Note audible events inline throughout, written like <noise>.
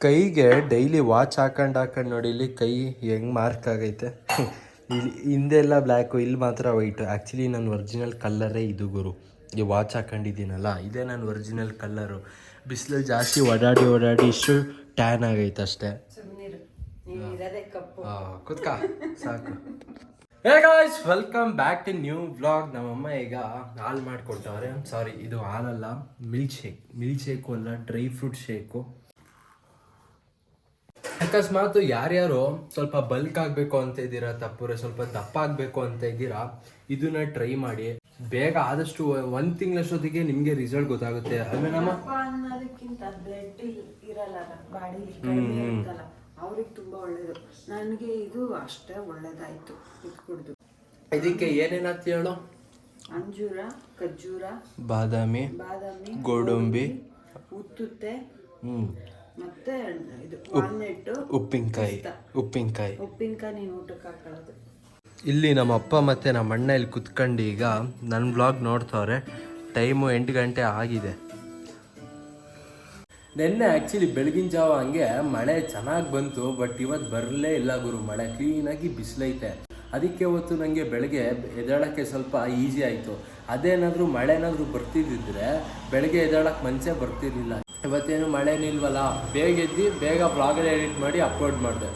ಕೈಗೆ daily watch ಹಾಕೊಂಡು ಹಾಕೊಂಡು ನೋಡಿ ಇಲ್ಲಿ ಕೈ ಹೆಂಗೆ ಮಾರ್ಕ್ ಆಗೈತೆ. ಇಲ್ಲಿ ಹಿಂದೆಲ್ಲ ಬ್ಲ್ಯಾಕು ಇಲ್ಲಿ ಮಾತ್ರ ವೈಟು ಆ್ಯಕ್ಚುಲಿ ನನ್ನ ಒರಿಜಿನಲ್ ಕಲ್ಲರೇ ಇದು ಗುರು. ಈ ವಾಚ್ ಹಾಕೊಂಡಿದ್ದೀನಲ್ಲ ಇದೇ ನನ್ನ ಒರಿಜಿನಲ್ ಕಲ್ಲರು ಬಿಸಿಲಲ್ಲಿ ಜಾಸ್ತಿ ಓಡಾಡಿ ಓಡಾಡಿ ಇಷ್ಟು ಟ್ಯಾನ್ ಆಗೈತೆ ಅಷ್ಟೇ. ಕುತ್ಕ. ಸಾಕು. Hey guys welcome back to new blog ನಮ್ಮಮ್ಮ ಈಗ ಹಾಲು ಮಾಡಿಕೊಟ್ಟವ್ರೆ ಸಾರಿ ಇದು ಹಾಲಲ್ಲ ಮಿಲ್ಕ್ ಶೇಕ್ ಮಿಲ್ಕ್ ಶೇಕು ಅಲ್ಲ ಡ್ರೈ ಫ್ರೂಟ್ ಶೇಕು ಅಕಸ್ಮಾತ್ ಯಾರ್ಯಾರು ಸ್ವಲ್ಪ ಬಲ್ಕ್ ಆಗಬೇಕು ಅಂತ ಇದ್ದೀರಾ ತಪ್ಪುರೆ ಸ್ವಲ್ಪ ದಪ್ಪ ಆಗಬೇಕು ಅಂತ ಇದ್ದೀರಾ ಇದನ್ನ ಟ್ರೈ ಮಾಡಿ. ಬೇಗ ಆದಷ್ಟು ಒಂದು ತಿಂಗಳಷ್ಟೊತ್ತಿಗೆ ನಿಮಗೆ ರಿಸಲ್ಟ್ ಗೊತ್ತಾಗುತ್ತೆ. ಆಮೇಲೆ ನಮ್ಮ ಅನ್ನೋದಕ್ಕಿಂತ ಬ್ಲಡ್ ಇರಲ್ಲ ಅವ್ರಿಗೆ ತುಂಬಾ ಒಳ್ಳೇದು. ನನಗೆ ಇದು ಅಷ್ಟೇ ಒಳ್ಳೇದಾಯ್ತು ಇದು ಕುಡ್ದು ಇದಕ್ಕೆ ಏನೇನಂತ ಹೇಳು? ಅಂಜೂರ ಖರ್ಜೂರ ಬಾದಾಮಿ ಬಾದಾಮಿ ಗೋಡಂಬಿ ಉತ್ತುತ್ತೆ. ಹ್ಮ್. ಮತ್ತೆ ಇದು ವಾಲ್ನೆಟ್ಟು ಉಪ್ಪಿನಕಾಯಿ. ಉಪ್ಪಿನಕಾಯಿ. ಉಪ್ಪಿನಕಾಯಿ ನೀನು ಊಟಕ್ಕೆ ಹಾಕೊಳ್ಳೋದು. ಇಲ್ಲಿ ನಮ್ಮ ಅಪ್ಪ ಮತ್ತು ನಮ್ಮ ಅಣ್ಣ ಇಲ್ಲಿ ಕುತ್ಕೊಂಡು ಈಗ ನನ್ನ ಬ್ಲಾಗ್ ನೋಡ್ತವ್ರೆ. ಟೈಮು ಎಂಟು ಗಂಟೆ ಆಗಿದೆ. ನಿನ್ನೆ ಆ್ಯಕ್ಚುಲಿ ಬೆಳಗಿನ ಜಾವ ಹಂಗೆ ಮಳೆ ಚೆನ್ನಾಗಿ ಬಂತು ಬಟ್ ಇವತ್ತು ಬರಲೇ ಇಲ್ಲ ಗುರು ಮಳೆ ಕ್ಲೀನಾಗಿ ಬಿಸಿಲೈತೆ. ಅದಕ್ಕೆ ಇವತ್ತು ನನಗೆ ಬೆಳಗ್ಗೆ ಎದ್ದಾಳಕ್ಕೆ ಸ್ವಲ್ಪ ಈಸಿ ಆಯಿತು. ಅದೇನಾದರೂ ಮಳೆ ಏನಾದರೂ ಬರ್ತಿದ್ದಿದ್ರೆ ಬೆಳಗ್ಗೆ ಎದ್ದೇಳಕ್ಕೆ ಮುಂಚೆ ಬರ್ತಿರ್ಲಿಲ್ಲ. ಇವತ್ತೇನು ಮಳೆ ನಿಲ್ವಲ್ಲ? ಬೇಗ ಎದ್ದು, ಬೇಗ ಬ್ಲಾಗಲ್ಲಿ ಎಡಿಟ್ ಮಾಡಿ ಅಪ್ಲೋಡ್ ಮಾಡಿದೆ.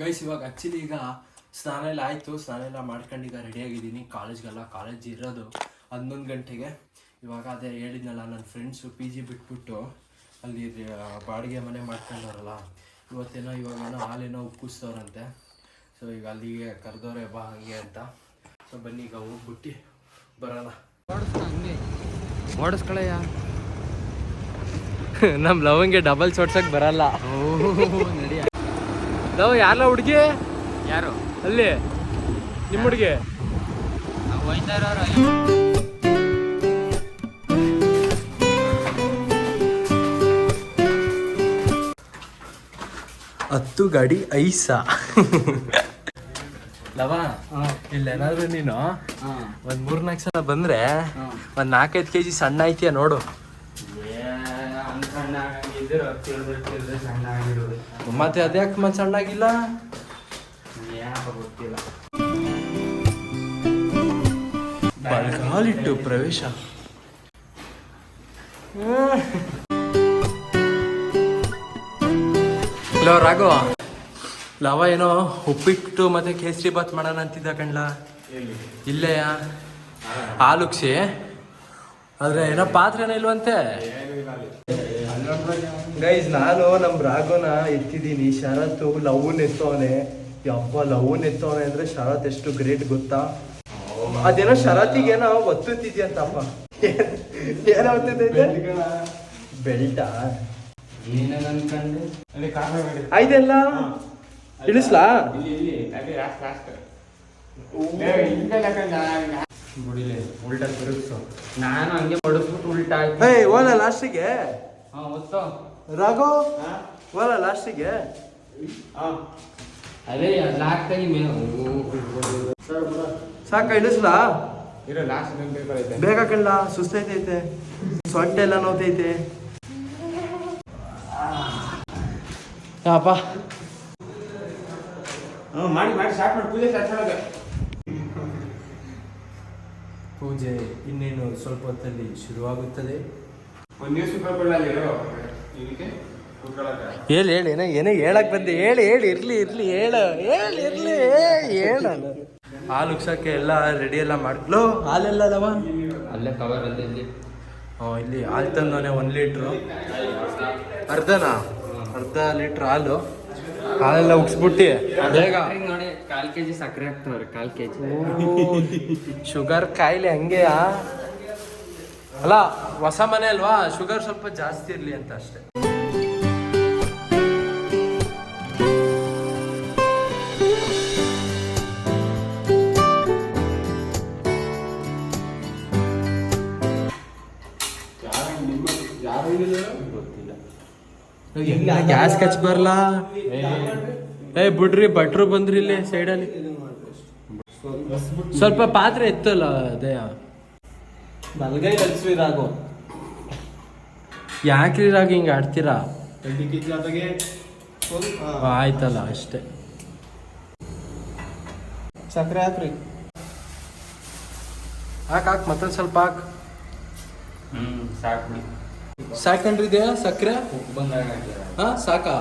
ಗೈಸ್ ಇವಾಗ ಆ್ಯಕ್ಚುಲಿ ಈಗ ಸ್ನಾನ ಎಲ್ಲ ಆಯಿತು. ಸ್ನಾನ ಎಲ್ಲ ಮಾಡ್ಕೊಂಡು ಈಗ ರೆಡಿಯಾಗಿದ್ದೀನಿ ಕಾಲೇಜ್ಗೆಲ್ಲ ಕಾಲೇಜ್ ಇರೋದು ಹನ್ನೊಂದು ಗಂಟೆಗೆ. ಇವಾಗ ಅದೇ ಹೇಳಿದ್ನಲ್ಲ ನನ್ನ ಫ್ರೆಂಡ್ಸು ಪಿ ಜಿ ಬಿಟ್ಬಿಟ್ಟು ಅಲ್ಲಿ ಬಾಡಿಗೆ ಮನೆ ಮಾಡ್ಕೊಂಡವ್ರಲ್ಲ ಇವತ್ತೇನೋ ಇವಾಗೇನೋ ಹಾಲೇನೋ ಉಪ್ಪಿಸ್ತವ್ರಂತೆ. ಸೊ ಈಗ ಅಲ್ಲಿಗೆ ಕರೆದವ್ರೆ ಬಾ ಹಂಗೆ ಅಂತ. ಸೊ ಬನ್ನಿ ಈಗ ಹೋಗ್ಬಿಟ್ಟು ಬರೋಣ. ಓಡಿಸ್ಕೊಳಯ್ಯ. ನಮ್ಮ ಲವಂಗೆ ಡಬಲ್ ಸೋಡ್ಸಕ್ ಬರಲ್ಲ. ನಡಿಯ ಲವ್ ಯಾರಲ್ಲ ಹುಡುಗಿ? ಯಾರು? ಅಲ್ಲಿ ನಿಮ್ಮ ಹುಡುಗಿ? ಹತ್ತು ಗಾಡಿ ಐಸ. ಲವ ಇಲ್ಲೇನಾದ್ರೂ ನೀನು ಒಂದ್ ಮೂರ್ನಾಲ್ಕು ಸಲ ಬಂದ್ರೆ ಒಂದ್ ನಾಲ್ಕೈದು ಕೆಜಿ ಸಣ್ಣ ಐತಿಯ ನೋಡು. ಮತ್ತೆ ಅದ್ಯಾಕೆ ಮತ್ತೆ ಸಣ್ಣ ಆಗಿಲ್ಲ ಗೊತ್ತಿಲ್ಲ. ಬಲ್ಗಾಲಿಟ್ಟು ಪ್ರವೇಶ. ಹಲೋ ರಾಘವ. ಲವ ಏನೋ ಉಪ್ಪಿಟ್ಟು ಮತ್ತೆ ಕೇಸರಿ ಬಾತ್ ಮಾಡೋಣ ಅಂತಿದ್ದ ಕಣ್ಲ? ಇಲ್ಲೇಯ ಹಾಲುಕ್ಸಿ ಆದ್ರೆ ಏನೋ ಪಾತ್ರೆನ ಇಲ್ವಂತೆ. ಗೈಸ್ ನಾನು ನಮ್ ರಾಘವನ ಎತ್ತಿದ್ದೀನಿ. ಶರತ್ ಲವ್ನ್ ಎತ್ತವನೆ. ಯಪ್ಪ ಲವ್ ಎತ್ತವನೆ ಅಂದ್ರೆ ಶರತ್ ಎಷ್ಟು ಗ್ರೇಟ್ ಗೊತ್ತಾ? ಅದೇನೋ ಶರತ್ತಿಗೇನೋ ಒತ್ತುತ್ತಿದ್ಯಂತಪ್ಪ. ಏನೋ ಒತ್ತುತ್ತೈತೆ ಬೆಲ್ಟಾ ಆಯ್ತಲ್ಲ ಇಳಿಸ್ಲಾ? ಉಲ್ಟಾ ತಿರುಗ್ಸು. ನಾನು ಹಂಗೆ ಉಲ್ಟಾ ಹೇ ಓಲ ಲಾಸ್ಟಿಗೆ ಹಾ? ಒತ್ತೋ ಓಲ ಲಾಸ್ಟಿಗೆ ಅದೇ ತೆಗಿ ಮೇಲೆ. ಸಾಕ ಇಳಿಸ್ಲಾ? ಇರೋ ಲಾಸ್ಟ್ ಬೇಗ ಕಣ್ಲ ಸುಸ್ತೈತೈತೆ. ಸೊಂಟ ಎಲ್ಲ ನೋತೈತೆ. ಅಪ್ಪ ಮಾಡಿ ಮಾಡಿ ಸ್ಟಾರ್ಟ್ ಮಾಡಿ. ಪೂಜೆ ಸ್ಟಾರ್ಟ್ ಮಾಡೋದು ಪೂಜೆ ಇನ್ನೇನು ಸ್ವಲ್ಪ ಹೊತ್ತಲ್ಲಿ ಶುರುವಾಗುತ್ತದೆ. ಒಂದು ನ್ಯೂಸ್ ಹೇಳಿ ಹೇಳಿ ಏನೋ ಏನೇ ಹೇಳಕ್ ಬಂದೆ? ಹೇಳಿ ಹೇಳಿ ಇರ್ಲಿ ಇರ್ಲಿ ಹೇಳ ಹೇಳಿ ಇರ್ಲಿ ಹೇಳ ಹಾಲು ಉಕ್ಸಕ್ಕೆ ಎಲ್ಲ ರೆಡಿ ಎಲ್ಲ ಮಾಡ್ಲೋ? ಹಾಲೆಲ್ಲ ಅದವ? ಅಲ್ಲೇ ಕವರ್ ಅಲ್ಲಿ ಇಲ್ಲಿ. ಹಾಲು ತಂದವನೆ ಒಂದು ಲೀಟ್ರು ಅರ್ಧನಾ? ಅರ್ಧ ಲೀಟ್ರ್ ಹಾಲು. ಹಾಲೆಲ್ಲ ಉಗ್ಸ್ಬಿಟ್ಟು. ಬೇಗ. ನೋಡಿ ಕಾಲ್ ಕೆಜಿ ಸಕ್ಕರೆ ಹಾಕ್ತವ್ರೆ ಕಾಲ್ ಕೆಜಿ. ಶುಗರ್ ಕಾಯಿಲೆ ಹಂಗೆಯ ಅಲ್ಲ ಹೊಸ ಮನೆ ಅಲ್ವಾ? ಶುಗರ್ ಸ್ವಲ್ಪ ಜಾಸ್ತಿ ಇರಲಿ ಅಂತ ಅಷ್ಟೇ. ಗ್ಯಾಸ್ ಕಚ್ ಬರಲ್ಲ ಏ ಬಿಡ್ರಿ ಭಟ್ರು ಬಂದ್ರಿ ಇಲ್ಲಿ ಸೈಡಲ್ಲಿ. ಸ್ವಲ್ಪ ಪಾತ್ರೆ ಎತ್ತಲ್ಲ ಅದೇ. ಬಲ್ಗೈ ಕಲಿಸ್ವಿ ರಾಗು ಯಾಕ್ರಿ ರಾಗ ಹಿಂಗೆ ಆಡ್ತೀರಾ? ಆಯ್ತಲ್ಲ ಅಷ್ಟೇ. ಸಕ್ಕರೆ ಹಾಕ್ರಿ. ಹಾಕ್ ಹಾಕ್ ಮತ್ತೊಂದು ಸ್ವಲ್ಪ ಹಾಕ್. ಹ್ಮ್ ಸಾಕು ಸಾಕಂಡ್ರಿ ಇದೆಯಾ ಸಕ್ಕರೆ ಹಾ ಸಾಕಾ?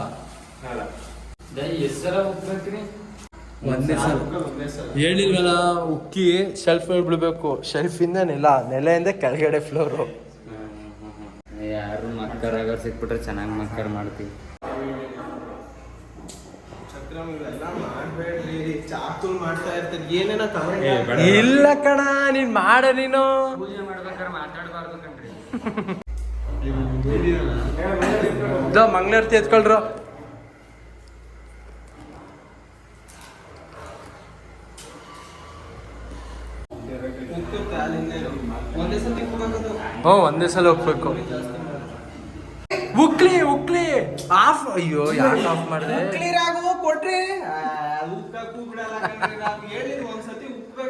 ಒಂದೇ ಸಲ. ಹೇಳಿಲ್ವಲ್ಲ ಉಕ್ಕಿ ಶೆಲ್ಫ್ ಮೇಲೆ ಬಿಡ್ಬೇಕು. ಇಂದ ನೆಲ ನೆಲೆಯಿಂದ ಕೆಳಗಡೆ ಫ್ಲೋರು ಯಾರು ಮಕ್ಕರಾಗ ಸಿಕ್ಬಿಟ್ರೆ ಚೆನ್ನಾಗಿ ಮಕ್ಕರ್ ಮಾಡ್ತೀವಿ. ಇಲ್ಲ ಕಣ ನೀನ್ ಮಾಡ ನೀನು. ಪೂಜೆ ಮಾಡ್ಬೇಕಾದ್ರೆ ಮಾತಾಡಬಾರ್ದು ಕಣ್ರಿ. ಇದ ಮಂಗಳಾರತಿ ಎತ್ಕೊಳ್ರು ಹ್ಞೂ ಒಂದೇ ಸಲ ಹೋಗ್ಬೇಕು. ಉಕ್ಲಿ ಉಕ್ಲಿ. ಆಫ್ ಅಯ್ಯೋ ಯಾಕೆ ಆಫ್ ಮಾಡಿದೆ? ಕೊಟ್ರಿ.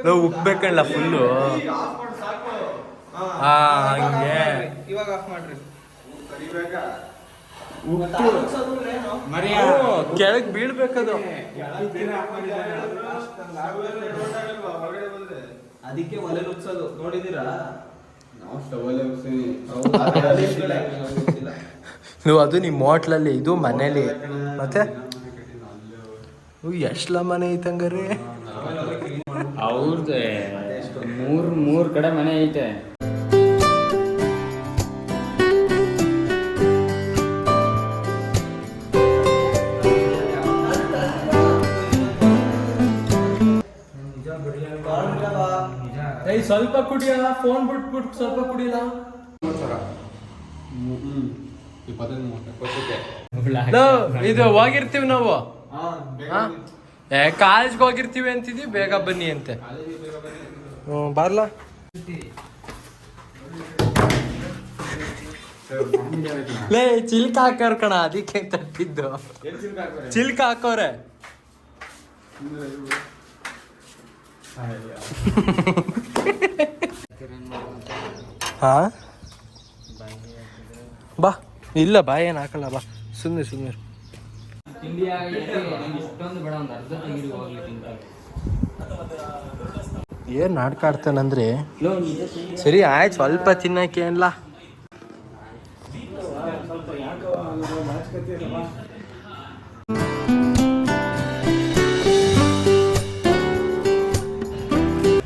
ನಾವ್ ಉಕ್ಬೇಕಲ್ಲ ಫುಲ್ಲು. ಹಾ. ಹಂಗೆ. ಮಾಡ್ರಿ, ಇವಾಗ ಆಫ್ ಮಾಡ್ರಿ. ಕೆಳಗ್ ಬೀಳ್ಬೇಕದು. ಅದಕ್ಕೆ ಒಲೆ ಉತ್ಸೋದು ನೋಡಿದೀರಾ ನೀವು ಅದು ನಿಮ್ಮ ಹೋಟ್ಲಲ್ಲಿ ಇದು ಮನೇಲಿ. ಮತ್ತೆ? ಎಷ್ಟಲ ಮನೆ ಐತಂಗಾರೆ ಅವ್ರದ್ದೇ ಮೂರ್ ಮೂರ್ ಕಡೆ ಮನೆ ಐತೆ. ಸ್ವಲ್ಪ ಕುಡಿಯಲ್ಲ ಫೋನ್ ಬಿಟ್ಬಿಟ್ಟು ಸ್ವಲ್ಪ ಕುಡಿಯಲ್ಲ? ಲೋ, ಇದು ಹೋಗಿರ್ತೀವಿ ನಾವು. ಕಾಲೇಜ್ಗೆ ಹೋಗಿರ್ತೀವಿ ಅಂತಿದ್ವಿ ಬೇಗ ಬನ್ನಿ ಅಂತೆ. ಹ್ಞೂ ಬರ್ಲ. ಲೇ ಚಿಲ್ಕ ಹಾಕೋರ್ ಕಣ ಅದಕ್ಕೆ ತಪ್ಪಿದ್ದು. ಚಿಲ್ಕ ಹಾಕೋರೆ? <laughs> ಹಾ ಬಾ. ಇಲ್ಲ, ಬಾ, ಏನು ಹಾಕಲ್ಲ, ಬಾ. ಸುಮ್ಮನೆ ಸುಮ್ಮನೆ ಏನ್ ಆಗೈತೆ ಇಷ್ಟೊಂದು ಬೇಡ ಒಂದು ಅರ್ಧ ತೆಗೀರಿ ಹೋಗ್ಲಿಕ್ಕಿಂತ ಏನು ನಾಟಕ ಆಡ್ತಾನಂದ್ರೆ ಸರಿ, ಆಯ್ತು, ಸ್ವಲ್ಪ ತಿನ್ನಕ್ಕೆ ಏನಿಲ್ಲ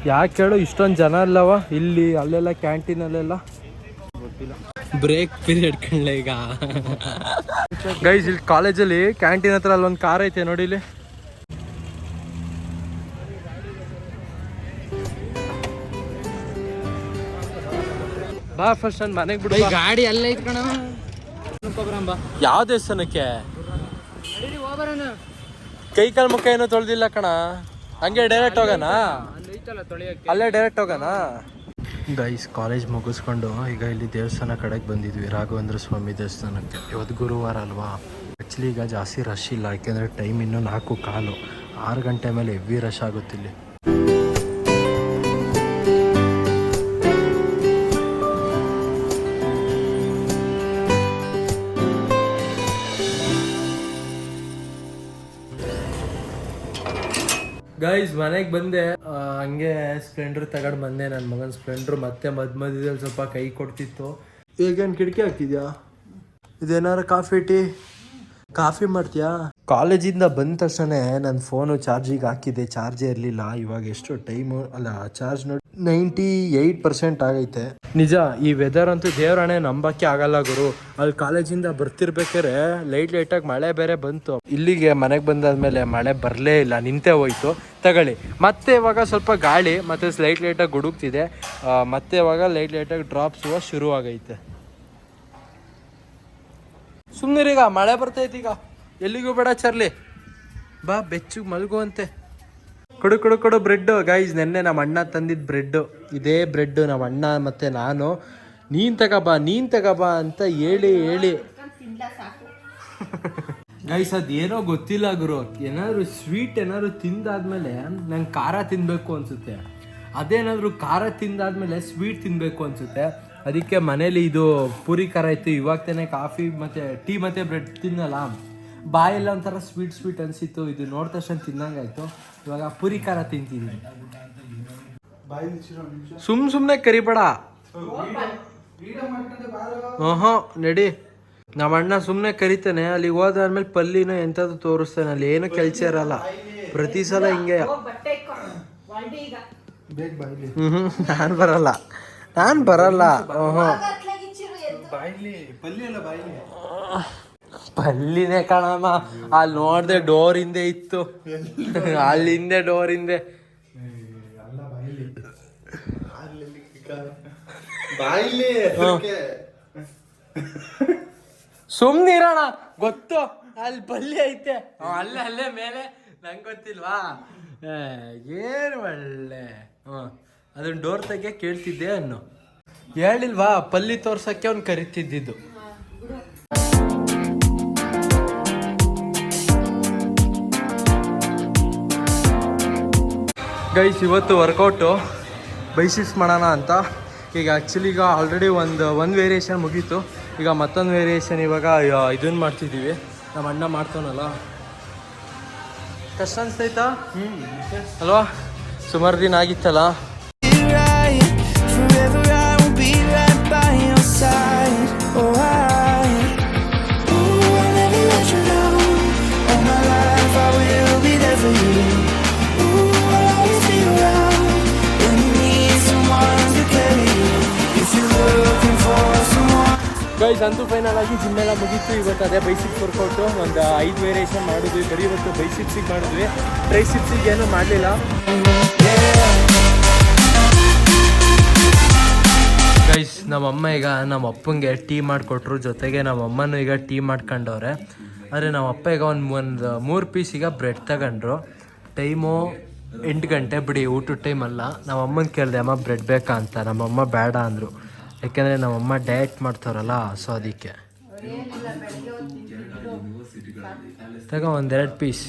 ಯಾಕೆ ಹೇಳು ಇಷ್ಟೊಂದು ಜನ ಅಲ್ಲವ ಇಲ್ಲಿ ಅಲ್ಲೆಲ್ಲ ಕ್ಯಾಂಟೀನಲ್ಲೆಲ್ಲ ಬ್ರೇಕ್ ಪೀರಿಯಡ್ ಕಣ್ಲ ಈಗ. ಗೈಸ್ ಇಲ್ಲಿ ಕಾಲೇಜಲ್ಲಿ ಕ್ಯಾಂಟೀನ್ ಹತ್ರ ಅಲ್ಲೊಂದು ಕಾರ್ ಐತೆ ನೋಡಿ ಇಲ್ಲಿ. ಬಾ ಫಸ್ಟ್ ನನ್ನ ಮನೆಗೆ ಬಿಡು. ಗಾಡಿ ಅಲ್ಲೇ ಐತ್ ಕಣ. ಬಾ ಯಾವ ದೇವಸ್ಥಾನಕ್ಕೆ? ಕೈ ಕಾಲು ಮುಖ ಏನೋ ತೊಳೆದಿಲ್ಲ ಕಣ. ಹಂಗೆ ಡೈರೆಕ್ಟ್ ಹೋಗೋಣ? ತೊಳೆಯಕ್ಕೆ? ಅಲ್ಲೇ ಡೈರೆಕ್ಟ್ ಹೋಗೋಣ ಗೈಸ್ ಕಾಲೇಜ್ ಮುಗಿಸ್ಕೊಂಡು ಈಗ ಇಲ್ಲಿ ದೇವಸ್ಥಾನ ಕಡೆಗೆ ಬಂದಿದ್ವಿ ರಾಘವೇಂದ್ರ ಸ್ವಾಮಿ ದೇವಸ್ಥಾನಕ್ಕೆ. ಇವತ್ತು ಗುರುವಾರ ಅಲ್ವಾ? ಆ್ಯಕ್ಚುಲಿ ಈಗ ಜಾಸ್ತಿ ರಶ್ ಇಲ್ಲ ಯಾಕೆಂದರೆ ಟೈಮ್ ಇನ್ನೂ ನಾಲ್ಕು ಕಾಲು. ಆರು ಗಂಟೆ ಮೇಲೆ ಹೆವಿ ರಶ್ ಆಗುತ್ತಿಲ್ಲಿ ಗೈಸ್ ಮನೆಗೆ ಬಂದೆ. ಹಂಗೆ ಸ್ಪ್ಲೆಂಡರ್ ತಗೊಂಡು ಬಂದೆ. ನನ್ನ ಮಗನ ಸ್ಪ್ಲೆಂಡರ್ ಮತ್ತೆ ಮಧ್ಯ ಮಧ್ಯದಲ್ಲಿ ಸ್ವಲ್ಪ ಕೈ ಕೊಡ್ತಿತ್ತು. ಈಗೇನು ಕಿಟಕಿ ಹಾಕಿದ್ಯಾ? ಇದೇನಾರ ಕಾಫಿ ಟೀ ಕಾಫಿ ಮಾಡ್ತೀಯಾ? ಕಾಲೇಜಿಂದ ಬಂದ ತಕ್ಷಣ ನನ್ನ ಫೋನು ಚಾರ್ಜಿಗೆ ಹಾಕಿದೆ ಚಾರ್ಜೇ ಇರಲಿಲ್ಲ. ಇವಾಗ ಎಷ್ಟು ಟೈಮು ಅಲ್ಲ ಚಾರ್ಜ್ ನೋಡಿ ನೈಂಟಿ ಏಯ್ಟ್ ಪರ್ಸೆಂಟ್ ಆಗೈತೆ. ನಿಜ, ಈ ವೆದರ್ ಅಂತೂ ದೇವರಾಣೆ ನಂಬಕ್ಕೆ ಆಗಲ್ಲ ಗುರು. ಅಲ್ಲಿ ಕಾಲೇಜಿಂದ ಬರ್ತಿರ್ಬೇಕಾದ್ರೆ ಲೈಟ್ ಲೈಟಾಗಿ ಮಳೆ ಬೇರೆ ಬಂತು. ಇಲ್ಲಿಗೆ ಮನೆಗೆ ಬಂದಾದ್ಮೇಲೆ ಮಳೆ ಬರಲೇ ಇಲ್ಲ, ನಿಂತೇ ಹೋಯ್ತು. ತಗೊಳ್ಳಿ. ಮತ್ತೆ ಇವಾಗ ಸ್ವಲ್ಪ ಗಾಳಿ, ಮತ್ತೆ ಲೈಟ್ ಲೈಟಾಗಿ ಗುಡುಗ್ತಿದೆ. ಮತ್ತೆ ಇವಾಗ ಲೈಟ್ ಲೈಟಾಗಿ ಡ್ರಾಪ್ಸ್ ಶುರು ಆಗೈತೆ ಸುಮ್ಮನಿರೀಗ ಮಳೆ ಬರ್ತೈತಿ ಈಗ. ಎಲ್ಲಿಗೂ ಬೇಡ ಚರ್ಲಿ. ಬಾ, ಬೆಚ್ಚು, ಮಲ್ಗುವಂತೆ. ಕೊಡು ಕೊಡು ಕೊಡು ಬ್ರೆಡ್ಡು. ಗೈಸ್ ನೆನ್ನೆ ನಮ್ಮ ಅಣ್ಣ ತಂದಿದ್ದ ಬ್ರೆಡ್ಡು. ಇದೇ ಬ್ರೆಡ್ಡು ನಮ್ಮ ಅಣ್ಣ ಮತ್ತು ನಾನು. ನೀನ್ ತಗಬಾ ನೀನು ತಗೋಬಾ ಅಂತ ಹೇಳಿ ಹೇಳಿ. ಗೈಸ್ ಏನೋ ಗೊತ್ತಿಲ್ಲ ಗುರು. ಏನಾದ್ರು ಸ್ವೀಟ್ ಏನಾದ್ರು ತಿಂದಾದ್ಮೇಲೆ ನಂಗೆ ಖಾರ ತಿನ್ಬೇಕು ಅನ್ಸುತ್ತೆ. ಅದೇನಾದರೂ ಖಾರ ತಿಂದಾದ್ಮೇಲೆ ಸ್ವೀಟ್ ತಿನ್ಬೇಕು ಅನ್ಸುತ್ತೆ. ಅದಕ್ಕೆ ಮನೇಲಿ ಇದು ಪೂರಿ ಖಾರ ಇತ್ತು. ಇವಾಗ ತಾನೇ ಕಾಫಿ ಮತ್ತೆ ಟೀ ಮತ್ತೆ ಬ್ರೆಡ್ ತಿನ್ನಲ್ಲ. ಬಾಯೆಲ್ಲ ಒಂಥರ ಸ್ವೀಟ್ ಸ್ವೀಟ್ ಅನಿಸಿತ್ತು. ಇದು ನೋಡಿದ ತಕ್ಷಣ ತಿನ್ನಂಗಾಯ್ತು ಇವಾಗ ಪುರಿ ಖಾರ ತಿಂತೀನಿ ಸುಮ್ ಸುಮ್ಮನೆ ಕರಿಬೇಡ. ಹ್ಞೂ ನಡಿ. ನಮ್ಮ ಅಣ್ಣ ಸುಮ್ಮನೆ ಕರಿತಾನೆ. ಅಲ್ಲಿಗೆ ಹೋದಾದ್ಮೇಲೆ ಪಲ್ಲಿನ ಎಂಥದ್ದು ತೋರಿಸ್ತಾನೆ. ಅಲ್ಲಿ ಏನು ಕೆಲಸ ಇರಲ್ಲ. ಪ್ರತಿ ಸಲ ಹಿಂಗೆ. ಹ್ಞೂ ನಾನು ಬರಲ್ಲ. ನಾನು ಬರಲ್ಲ. ಹ್ಞೂ ಪಲ್ಲಿನೇ ಕಾಣಮ್ಮ. ಅಲ್ಲಿ ನೋಡ್ದೆ ಡೋರ್ ಹಿಂದೆ ಇತ್ತು. ಅಲ್ಲಿ ಹಿಂದೆ. ಡೋರ್ ಹಿಂದೆ ಸುಮ್ನಿರೋಣ ಗೊತ್ತು, ಅಲ್ಲಿ ಬಲ್ಲಿ ಐತೆ. ಅಲ್ಲೇ ಅಲ್ಲೇ ಮೇಲೆ. ನಂಗೆ ಗೊತ್ತಿಲ್ವಾ? ಏನು ಒಳ್ಳೆ. ಹ್ಞೂ ಅದನ್ನ ಡೋರ್ ತೆಗೆ ಕೇಳ್ತಿದ್ದೆ ಅನ್ನು. ಹೇಳಿಲ್ವಾ, ಪಲ್ಲಿ ತೋರ್ಸಕ್ಕೆ ಅವ್ನು ಕರಿತಿದ್ದಿದ್ದು. ಗೈಸ್ ಇವತ್ತು ವರ್ಕೌಟು ಬೈಸಿಪ್ಸ್ ಮಾಡೋಣ ಅಂತ. ಈಗ ಆ್ಯಕ್ಚುಲಿ ಈಗ ಆಲ್ರೆಡಿ ಒಂದು ಒಂದು ವೇರಿಯೇಷನ್ ಮುಗೀತು. ಈಗ ಮತ್ತೊಂದು ವೇರಿಯೇಷನ್ ಇವಾಗ ಇದನ್ನು ಮಾಡ್ತಿದ್ದೀವಿ. ನಮ್ಮ ಅಣ್ಣ ಮಾಡ್ತಾನಲ್ಲ. ಕಷ್ಟ ಅನಿಸ್ತೈತಾ? ಹ್ಞೂ ಅಲ್ವಾ? ಸುಮಾರು ದಿನ ಆಗಿತ್ತಲ್ಲ? ಗೈಸ್ ಅಂತೂ ಫೈನಲ್ ಆಗಿ ಜಿಮ್ ಎಲ್ಲ ಮುಗೀತು. ಇವತ್ತು ಅದೇ ಬೈಸಿಪ್ಸ್ ವರ್ಕೌಟು ಒಂದು ಐದು ವೇರಿಯೇಷನ್ ಮಾಡಿದ್ವಿ. ಬರೀ ಇವತ್ತು ಬೈಸಿಪ್ಸಿಗೆ ಮಾಡಿದ್ವಿ. ಟ್ರೈಸಿಪ್ಸಿಗೆ ಏನೂ ಮಾಡಲಿಲ್ಲ. ಗೈಸ್ ನಮ್ಮಮ್ಮ ಈಗ ನಮ್ಮ ಅಪ್ಪಂಗೆ ಟೀ ಮಾಡಿಕೊಟ್ರು. ಜೊತೆಗೆ ನಮ್ಮ ಅಮ್ಮನೂ ಈಗ ಟೀ ಮಾಡ್ಕೊಂಡವ್ರೆ. ಆದರೆ ನಮ್ಮ ಅಪ್ಪ ಈಗ ಒಂದು ಒಂದು ಮೂರು ಪೀಸ್ ಈಗ ಬ್ರೆಡ್ ತಗೊಂಡ್ರು. ಟೈಮು ಎಂಟು ಗಂಟೆ ಬಿಡಿ, ಊಟದ ಟೈಮ್ ಅಲ್ಲ. ನಮ್ಮ ಅಮ್ಮನ ಕೇಳಿದೆ, ಅಮ್ಮ ಬ್ರೆಡ್ ಬೇಕಾ? ಅಂತ. ನಮ್ಮಮ್ಮ ಬೇಡ ಅಂದರು. ಯಾಕೆಂದರೆ ನಮ್ಮಮ್ಮ ಡಯಟ್ ಮಾಡ್ತಾರಲ್ಲ ಸೊ ಅದಕ್ಕೆ. ತಗೋ ಒಂದೆರಡು ಪೀಸ್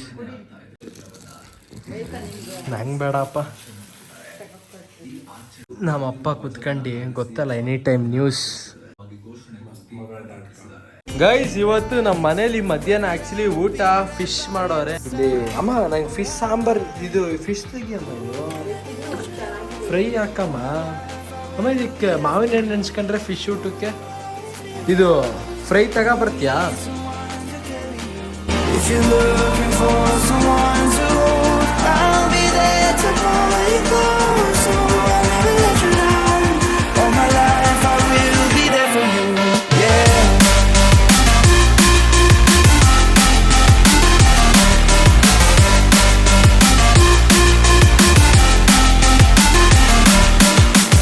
ನಂಗೆ ಬೇಡಪ್ಪ. ನಮ್ಮ ಅಪ್ಪ ಕುತ್ಕೊಂಡು ಗೊತ್ತಲ್ಲ ಎನಿ ಟೈಮ್ ನ್ಯೂಸ್ ಗೈಸ್ ಇವತ್ತು ನಮ್ಮ ಮನೇಲಿ ಮಧ್ಯಾಹ್ನ ಆಕ್ಚುಲಿ ಊಟ ಫಿಶ್ ಮಾಡೋರೆ. ಇಲ್ಲಿ ಅಮ್ಮ ನಂಗೆ ಫಿಶ್ ಸಾಂಬಾರ್ ಇದು ಫಿಶ್ ತೆಗಿಯಮ್ಮ ಫ್ರೈ ಹಾಕಮ್ಮ. ಅಮ್ಮ ಇದಕ್ಕೆ ಮಾವಿನ ಹಣ್ಣು ನೆನ್ಸ್ಕೊಂಡ್ರೆ ಫಿಶ್ ಊಟಕ್ಕೆ? ಇದು ಫ್ರೈ ತಗೋ ಬರ್ತೀಯಾ?